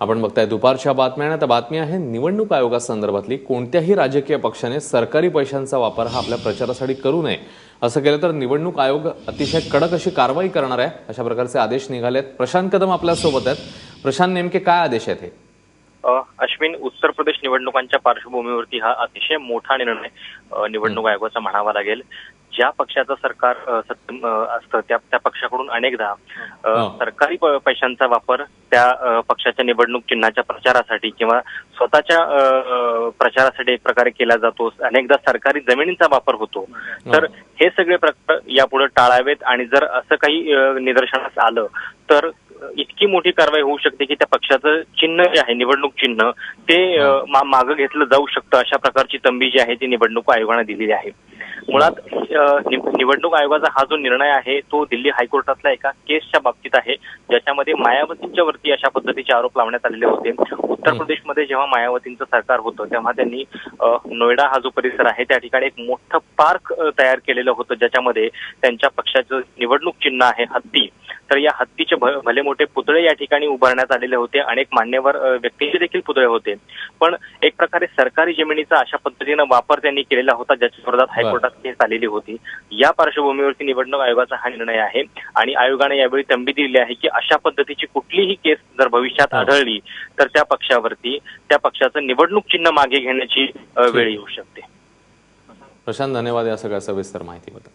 आपण बघताय दुपारच्या बातम्या आता बातमी आहे निवडणूक आयोगासंदर्भातली. कोणत्याही राजकीय पक्षाने सरकारी पैशांचा वापर हा आपल्या प्रचारासाठी करू नये. असं केलं तर निवडणूक आयोग अतिशय कडक अशी कारवाई करणार आहे. अशा प्रकारचे आदेश निघाले आहेत प्रशांत कदम आपल्यासोबत आहेत. प्रशांत नेमके काय आदेश आहेत हे? अश्विन उत्तर प्रदेश निवडणुकांच्या पार्श्वभूमीवरती हा अतिशय मोठा निर्णय निवडणूक आयोगाचा म्हणावा लागेल. ज्या पक्षाचं सरकार असतं त्या त्या पक्षाकडून अनेकदा. सरकारी पैशांचा वापर त्या पक्षाच्या निवडणूक चिन्हाच्या प्रचारासाठी किंवा स्वतःच्या प्रचारासाठी एक प्रकारे केला जातो. अनेकदा सरकारी जमिनींचा वापर होतो. तर हे सगळे प्रकार यापुढे टाळावेत आणि जर असं काही निदर्शनास आलं तर इतकी मोठी कारवाई होऊ शकते की त्या पक्षाचं चिन्ह जे आहे निवडणूक चिन्ह ते मागं घेतलं जाऊ शकतं अशा प्रकारची तंबी जी आहे ती निवडणूक आयोगाने दिलेली आहे. मुळात निवडणूक आयोगाचा हा जो निर्णय आहे तो दिल्ली हायकोर्टातल्या एका केसच्या बाबतीत आहे ज्याच्यामध्ये मायावतींच्या वरती अशा पद्धतीचे आरोप लावण्यात आलेले होते उत्तर. प्रदेशमध्ये जेव्हा मायावतींचं सरकार होतं तेव्हा त्यांनी नोएडा हा जो परिसर आहे त्या ठिकाणी एक मोठं पार्क तयार केलेलं होतं ज्याच्यामध्ये त्यांच्या पक्षाचं निवडणूक चिन्ह आहे हत्ती तर या हत्तीचे भले मोठे पुतळे या ठिकाणी उभारण्यात आलेले होते. अनेक मान्यवर व्यक्तींचे देखील पुतळे होते. पण एक प्रकारे सरकारी जमिनीचा अशा पद्धतीनं वापर त्यांनी केलेला होता ज्याच्या विरोधात हायकोर्टात केस आलेली होती. या पार्श्वभूमीवरती निवडणूक आयोगाचा हा निर्णय आहे आणि आयोगाने यावेळी तंबी दिली आहे की अशा पद्धतीची कुठलीही केस जर भविष्यात. आढळली तर त्या पक्षावरती त्या पक्षाचं निवडणूक चिन्ह मागे घेण्याची वेळ येऊ शकते. प्रशांत धन्यवाद या सगळ्या सविस्तर माहितीबद्दल.